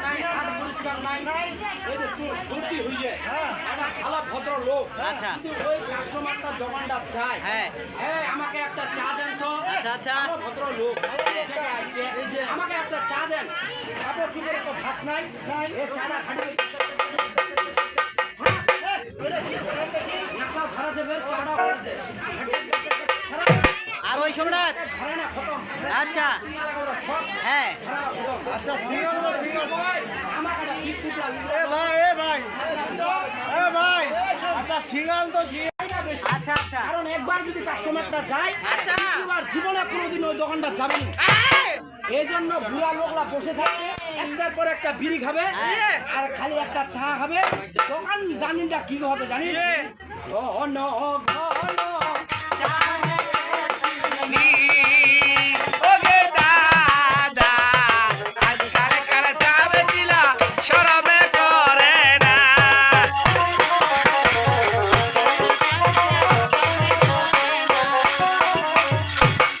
ধুনার নাই হাত পরিষ্কার নাই। এই যে তোর সর্দি হয়ে ভদ্র লোক আচ্ছা। কিন্তু ওই কাস্টমারটা দোকানদার চায়। হ্যাঁ। হ্যাঁ আমাকে একটা চা দেন তো। আচ্ছা, আচ্ছা। ভদ্র লোক আমাকে একটা চা দেন। কাপড় চুপড়ে তো ভাস নাই? এই চাটা খালি একটা ধরা দেবে চাটা করে দে আর ওই সম্রাট ধরে আচ্ছা। সব হ্যাঁ। একটা সিঙ্গাল তো আচ্ছা আচ্ছা। কারণ একবার যদি কাস্টমারটা যায় আচ্ছা। দ্বিতীয়বার জীবনে কোনোদিন ওই দোকানটা যাবে না। এই! জন্য বুড়া লোকরা বসে থাকে একটার পর একটা বিড়ি খাবে। আর খালি একটা চা খাবে। দোকান দানিটা কি হবে জানিস? ঘন নি।